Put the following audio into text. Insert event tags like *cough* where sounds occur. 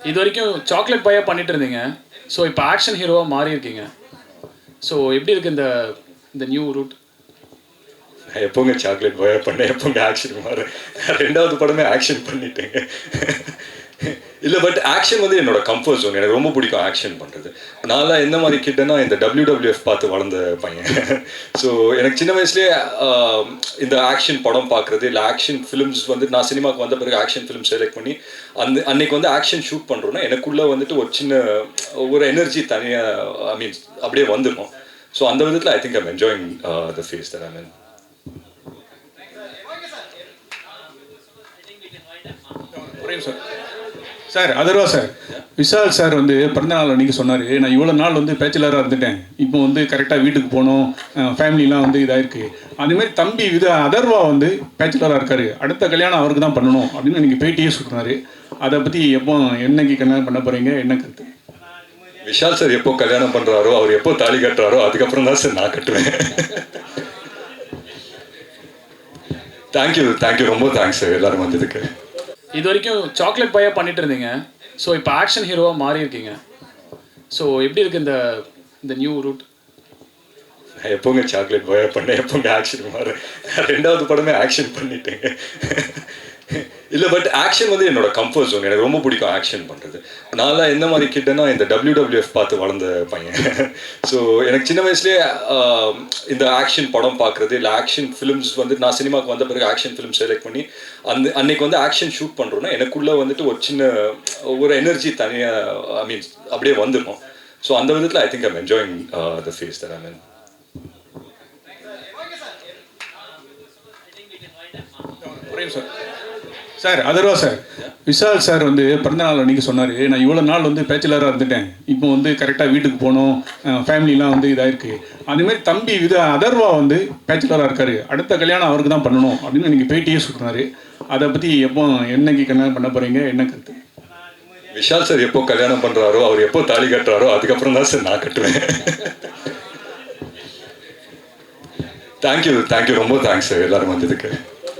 இது வரைக்கும் சாக்லேட் பாயாக பண்ணிட்டு இருந்தீங்க ஸோ இப்போ ஆக்ஷன் ஹீரோவாக மாறி இருக்கீங்க ஸோ எப்படி இருக்கு இந்த இந்த நியூ ரூட் எப்போங்க சாக்லேட் பாய் பண்ணேன் எப்போங்க ஆக்ஷன் மாறு? ரெண்டாவது படமே ஆக்ஷன் பண்ணிட்டேங்க. இல்லை பட் ஆக்ஷன் வந்து என்னோட கம்ஃபர்ட் ஜோன் எனக்கு ரொம்ப பிடிக்கும் ஆக்ஷன் பண்ணுறது நான்லாம் எந்த மாதிரி கிட்டனா இந்த WWF பார்த்து வளர்ந்த பையன். *laughs* ஸோ எனக்கு சின்ன வயசுலேயே இந்த ஆக்ஷன் படம் பார்க்குறது இல்லை ஆக்ஷன் ஃபிலிம்ஸ் வந்து நான் சினிமாவுக்கு வந்த பிறகு ஆக்ஷன் ஃபிலிம் செலக்ட் பண்ணி அந்த அன்னைக்கு வந்து ஆக்ஷன் ஷூட் பண்ணுறோன்னா எனக்குள்ளே வந்துட்டு ஒரு சின்ன ஒரு எனர்ஜி தனியாக ஐ மீன் அப்படியே வந்துடும் ஸோ அந்த விதத்தில் I think I'm enjoying the phase that I mean ஒரே sir sir Atharva sir. Vishal sir வந்து பிறந்தநாள் அன்றைக்கி சொன்னார். நான் இவ்வளோ நாள் வந்து பேச்சுலராக இருந்துட்டேன். இப்போ வந்து கரெக்டாக வீட்டுக்கு போகணும். ஃபேமிலிலாம் வந்து இதாக இருக்குது அதேமாதிரி தம்பி வித அதர்வா வந்து பேச்சுலராக இருக்கார். அடுத்த கல்யாணம் அவருக்கு தான் பண்ணணும் அப்படின்னு எனக்கு பேட்டியே சொல்கிறாரு அதை பற்றி எப்போ என்னைக்கு கல்யாணம் பண்ண போகிறீங்க என்ன கருத்து? விஷால் சார் எப்போ கல்யாணம் பண்றாரோ அவர் எப்போ தாலி கட்டுறாரோ அதுக்கப்புறம் தான் சார் நான் கட்டுவேன். *laughs* தேங்க்யூ தேங்க்யூ ரொம்ப தேங்க்ஸ் சார் எல்லாரும் வந்ததுக்கு. இது வரைக்கும் சாக்லேட் பாயாக பண்ணிட்டு இருந்தீங்க ஸோ இப்போ ஆக்ஷன் ஹீரோவாக மாறி இருக்கீங்க ஸோ எப்படி இருக்கு இந்த இந்த நியூ ரூட் எப்போங்க சாக்லேட் பாய் பண்ணேன் எப்போங்க ஆக்ஷன் மாறு. ரெண்டாவது படமே ஆக்ஷன் பண்ணிட்டேங்க. இல்லை பட் ஆக்ஷன் வந்து என்னோட கம்ஃபர்ட் ஜோன் எனக்கு ரொம்ப பிடிக்கும் ஆக்ஷன் பண்ணுறது நான்லாம் எந்த மாதிரி கிட்டனா இந்த டபிள்யூ டபிள்யூஎஃப் பார்த்து வளர்ந்த பையன். *laughs* ஸோ எனக்கு சின்ன வயசுலேயே இந்த ஆக்ஷன் படம் பார்க்குறது இல்லை ஆக்ஷன் ஃபிலிம்ஸ் வந்து நான் சினிமாவுக்கு வந்த பிறகு ஆக்ஷன் ஃபிலிம் செலக்ட் பண்ணி அந்த அன்னைக்கு வந்து ஆக்ஷன் ஷூட் பண்ணுறோன்னா எனக்குள்ளே வந்துட்டு ஒரு சின்ன ஒரு எனர்ஜி தனியாக ஐ மீன் அப்படியே வந்துடும் ஸோ அந்த விதத்தில் I think I'm enjoying the phase that I mean ஒரே sir. Sir Atharva sir. Vishal sir வந்து பிறந்தநாள் அன்றைக்கி சொன்னார். நான் இவ்வளோ நாள் வந்து பேச்சுலராக இருந்துட்டேன். இப்போ வந்து கரெக்டாக வீட்டுக்கு போகணும். ஃபேமிலிலாம் வந்து இதாக இருக்குது அதுமாரி தம்பி வித அதர்வா வந்து பேச்சுலராக இருக்கார். அடுத்த கல்யாணம் அவருக்கு தான் பண்ணணும் அப்படின்னு எனக்கு பேட்டியே சொல்கிறாரு அதை பற்றி எப்போ என்னைக்கு கல்யாணம் பண்ண போகிறீங்க என்ன கருத்து? விஷால் சார் எப்போ கல்யாணம் பண்ணுறாரோ அவர் எப்போ தாலி கட்டுறாரோ அதுக்கப்புறம் தான் சார் நான் கட்டுவேன். தேங்க்யூ தேங்க்யூ ரொம்ப தேங்க்ஸ் சார் எல்லாரும் வந்ததுக்கு.